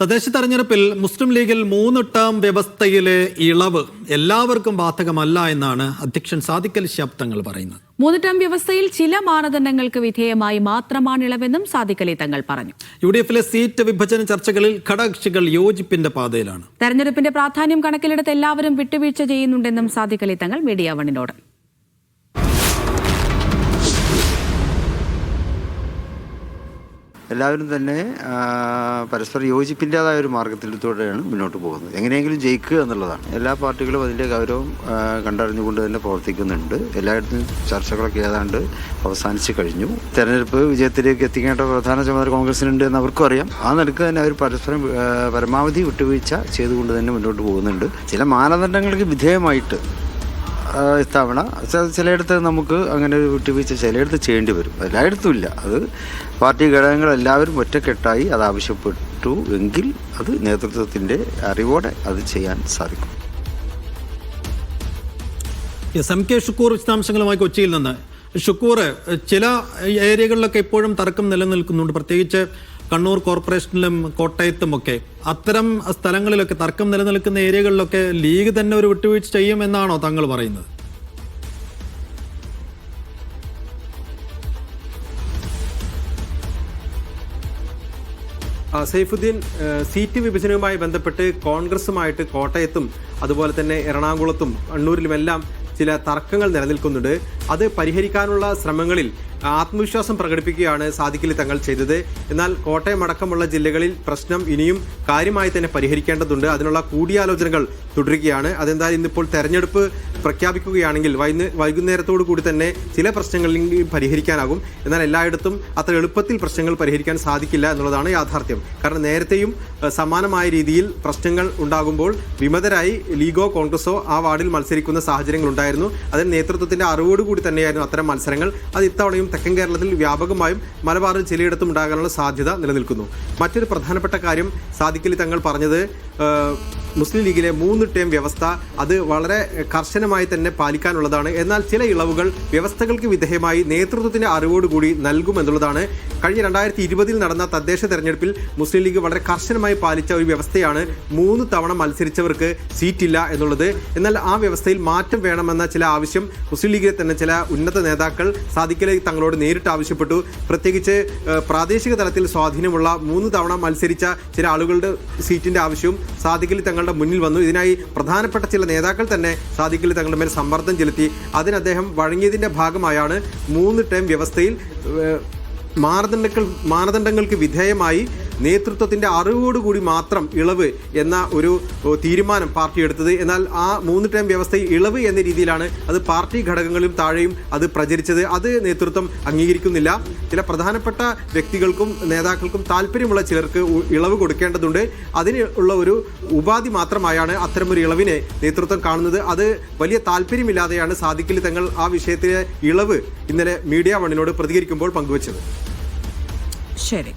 തദ്ദേശ തെരഞ്ഞെടുപ്പിൽ മുസ്ലിം ലീഗിൽ മൂന്ന് ടേം വ്യവസ്ഥയിലെ ഇളവ് എല്ലാവർക്കും ബാധകമല്ല എന്നാണ് അധ്യക്ഷൻ സാദിക്കൽ ശബ്ദങ്ങൾ പറയുന്നത്. മൂന്ന് ടേം വ്യവസ്ഥയിൽ ചില മാനദണ്ഡങ്ങൾക്ക് വിധേയമായി മാത്രമാണ് ഇളവെന്നും സാദിഖലി തങ്ങൾ പറഞ്ഞു. യു ഡി എഫിലെ സീറ്റ് വിഭജന ചർച്ചകളിൽ ഘടകകക്ഷികൾ യോജിപ്പിന്റെ പാതയിലാണ്. തെരഞ്ഞെടുപ്പിന്റെ പ്രാധാന്യം കണക്കിലെടുത്ത് എല്ലാവരും വിട്ടുവീഴ്ച ചെയ്യുന്നുണ്ടെന്നും സാദിഖലി തങ്ങൾ മീഡിയ വണ്ണിനോട്. എല്ലാവരും തന്നെ പരസ്പരം യോജിപ്പിന്റെതായ ഒരു മാർഗത്തിലൂടെയാണ് മുന്നോട്ട് പോകുന്നത്. എങ്ങനെയെങ്കിലും ജയിക്കുക എന്നുള്ളതാണ്. എല്ലാ പാർട്ടികളും അതിന്റെ ഗൗരവം കണ്ടറിഞ്ഞുകൊണ്ട് തന്നെ പ്രവർത്തിക്കുന്നുണ്ട്. എല്ലായിടത്തും ചർച്ചകളൊക്കെ ഏതാണ്ട് അവസാനിച്ച് കഴിഞ്ഞു. തെരഞ്ഞെടുപ്പ് വിജയത്തിലേക്ക് എത്തിക്കേണ്ട പ്രധാന ചുമതല കോൺഗ്രസിനുണ്ട് എന്ന് അവർക്കും അറിയാം. ആ നിലയ്ക്ക് തന്നെ അവർ പരസ്പരം പരമാവധി വിട്ടുവീഴ്ച ചെയ്തുകൊണ്ട് തന്നെ മുന്നോട്ട് പോകുന്നുണ്ട്. ചില മാനദണ്ഡങ്ങൾക്ക് വിധേയമായിട്ട് ഇത്തവണ. ചിലയിടത്ത് നമുക്ക് അങ്ങനെ ഒരു വിട്ടുവീഴ്ച ചിലയിടത്ത് ചെയ്യേണ്ടി വരും. എല്ലായിടത്തും ഇല്ല അത് പാർട്ടി ഘടകങ്ങൾ എല്ലാവരും ഒറ്റക്കെട്ടായി അത് ആവശ്യപ്പെട്ടു എങ്കിൽ അത് നേതൃത്വത്തിന്റെ അറിവോടെ അത് ചെയ്യാൻ സാധിക്കും. എസ് എം കെ ഷുക്കൂർ വിശദാംശങ്ങളുമായി കൊച്ചിയിൽ നിന്ന്. ഷുക്കൂർ ചില ഏരിയകളിലൊക്കെ ഇപ്പോഴും തർക്കം നിലനിൽക്കുന്നുണ്ട്. പ്രത്യേകിച്ച് കണ്ണൂർ കോർപ്പറേഷനിലും കോട്ടയത്തും ഒക്കെ അത്തരം സ്ഥലങ്ങളിലൊക്കെ തർക്കം നിലനിൽക്കുന്ന ഏരിയകളിലൊക്കെ ലീഗ് തന്നെ ഒരു വിട്ടുവീഴ്ച ചെയ്യും എന്നാണോ താങ്കൾ പറയുന്നത്? സൈഫുദ്ദീൻ സീറ്റ് വിഭജനവുമായി ബന്ധപ്പെട്ട് കോൺഗ്രസുമായിട്ട് കോട്ടയത്തും അതുപോലെ തന്നെ എറണാകുളത്തും കണ്ണൂരിലുമെല്ലാം ചില തർക്കങ്ങൾ നിലനിൽക്കുന്നുണ്ട്. അത് പരിഹരിക്കാനുള്ള ശ്രമങ്ങളിൽ ആത്മവിശ്വാസം പ്രകടിപ്പിക്കുകയാണ് സാദിഖലി തങ്ങൾ ചെയ്തത്. എന്നാൽ കോട്ടയം അടക്കമുള്ള ജില്ലകളിൽ പ്രശ്നം ഇനിയും കാര്യമായി തന്നെ പരിഹരിക്കേണ്ടതുണ്ട്. അതിനുള്ള കൂടിയാലോചനകൾ തുടരുകയാണ്. അതെന്തായാലും ഇന്നിപ്പോൾ തെരഞ്ഞെടുപ്പ് പ്രഖ്യാപിക്കുകയാണെങ്കിൽ വൈകുന്ന വൈകുന്നേരത്തോടു കൂടി തന്നെ ചില പ്രശ്നങ്ങളിൽ പരിഹരിക്കാനാകും. എന്നാൽ എല്ലായിടത്തും അത്ര എളുപ്പത്തിൽ പ്രശ്നങ്ങൾ പരിഹരിക്കാൻ സാധിക്കില്ല എന്നുള്ളതാണ് യാഥാർത്ഥ്യം. കാരണം നേരത്തെയും സമാനമായ രീതിയിൽ പ്രശ്നങ്ങൾ ഉണ്ടാകുമ്പോൾ വിമതരായി ലീഗോ കോൺഗ്രസോ ആ വാർഡിൽ മത്സരിക്കുന്ന സാഹചര്യങ്ങൾ ഉണ്ടായിരുന്നു അതിന് നേതൃത്വത്തിന്റെ അറിവോടുകൂടി തന്നെയായിരുന്നു അത്തരം മത്സരങ്ങൾ. അത് ഇത്തവണയും തെക്കൻ കേരളത്തിൽ വ്യാപകമായും മലബാറിൽ ചിലയിടത്തും ഉണ്ടാകാനുള്ള സാധ്യത നിലനിൽക്കുന്നു. മറ്റൊരു പ്രധാനപ്പെട്ട കാര്യം സാദിഖലി തങ്ങൾ പറഞ്ഞത് മുസ്ലിം ലീഗിലെ മൂന്ന് ടേം വ്യവസ്ഥ അത് വളരെ കർശനമായി തന്നെ പാലിക്കാനുള്ളതാണ്. എന്നാൽ ചില ഇളവുകൾ വ്യവസ്ഥകൾക്ക് വിധേയമായി നേതൃത്വത്തിന്റെ അറിവോടുകൂടി നൽകുമെന്നുള്ളതാണ്. കഴിഞ്ഞ രണ്ടായിരത്തി ഇരുപതിൽ നടന്ന തദ്ദേശ തെരഞ്ഞെടുപ്പിൽ മുസ്ലിം ലീഗ് വളരെ കർശനമായി പാലിച്ച ഒരു വ്യവസ്ഥയാണ് മൂന്ന് തവണ മത്സരിച്ചവർക്ക് സീറ്റില്ല എന്നുള്ളത്. എന്നാൽ ആ വ്യവസ്ഥയിൽ മാറ്റം വേണമെന്ന ചില ആവശ്യം മുസ്ലിം ലീഗിലെ തന്നെ ചില ഉന്നത നേതാക്കൾ സാധിക്കലേ തങ്ങളോട് നേരിട്ട് ആവശ്യപ്പെട്ടു. പ്രത്യേകിച്ച് പ്രാദേശിക തലത്തിൽ സ്വാധീനമുള്ള മൂന്ന് തവണ മത്സരിച്ച ചില ആളുകളുടെ സീറ്റിന്റെ ആവശ്യവും സാദിഖലി തങ്ങളുടെ മുന്നിൽ വന്നു. ഇതിനായി പ്രധാനപ്പെട്ട ചില നേതാക്കൾ തന്നെ സാദിഖലി തങ്ങളുടെ മേൽ സമ്മർദ്ദം ചെലുത്തി. അതിന് അദ്ദേഹം വഴങ്ങിയതിന്റെ ഭാഗമായാണ് മൂന്ന് ടൈം വ്യവസ്ഥയിൽ മാനദണ്ഡങ്ങൾ മാനദണ്ഡങ്ങൾക്ക് വിധേയമായി നേതൃത്വത്തിന്റെ അറിവോടുകൂടി മാത്രം ഇളവ് എന്ന ഒരു തീരുമാനം പാർട്ടി എടുത്തത്. എന്നാൽ ആ മൂന്ന് ടൈം വ്യവസ്ഥയിൽ ഇളവ് എന്ന രീതിയിലാണ് അത് പാർട്ടി ഘടകങ്ങളിലും താഴെയും അത് പ്രചരിച്ചത്. അത് നേതൃത്വം അംഗീകരിക്കുന്നില്ല. ചില പ്രധാനപ്പെട്ട വ്യക്തികൾക്കും നേതാക്കൾക്കും താല്പര്യമുള്ള ചിലർക്ക് ഇളവ് കൊടുക്കേണ്ടതുണ്ട്. അതിനുള്ള ഒരു ഉപാധി മാത്രമായാണ് അത്തരമൊരു ഇളവിനെ നേതൃത്വം കാണുന്നത്. അത് വലിയ താല്പര്യമില്ലാതെയാണ് സാദിഖലി തങ്ങൾ ആ വിഷയത്തിലെ ഇളവ് ഇന്നലെ മീഡിയ വണ്ണിനോട് പ്രതികരിക്കുമ്പോൾ പങ്കുവച്ചത്. ശരി.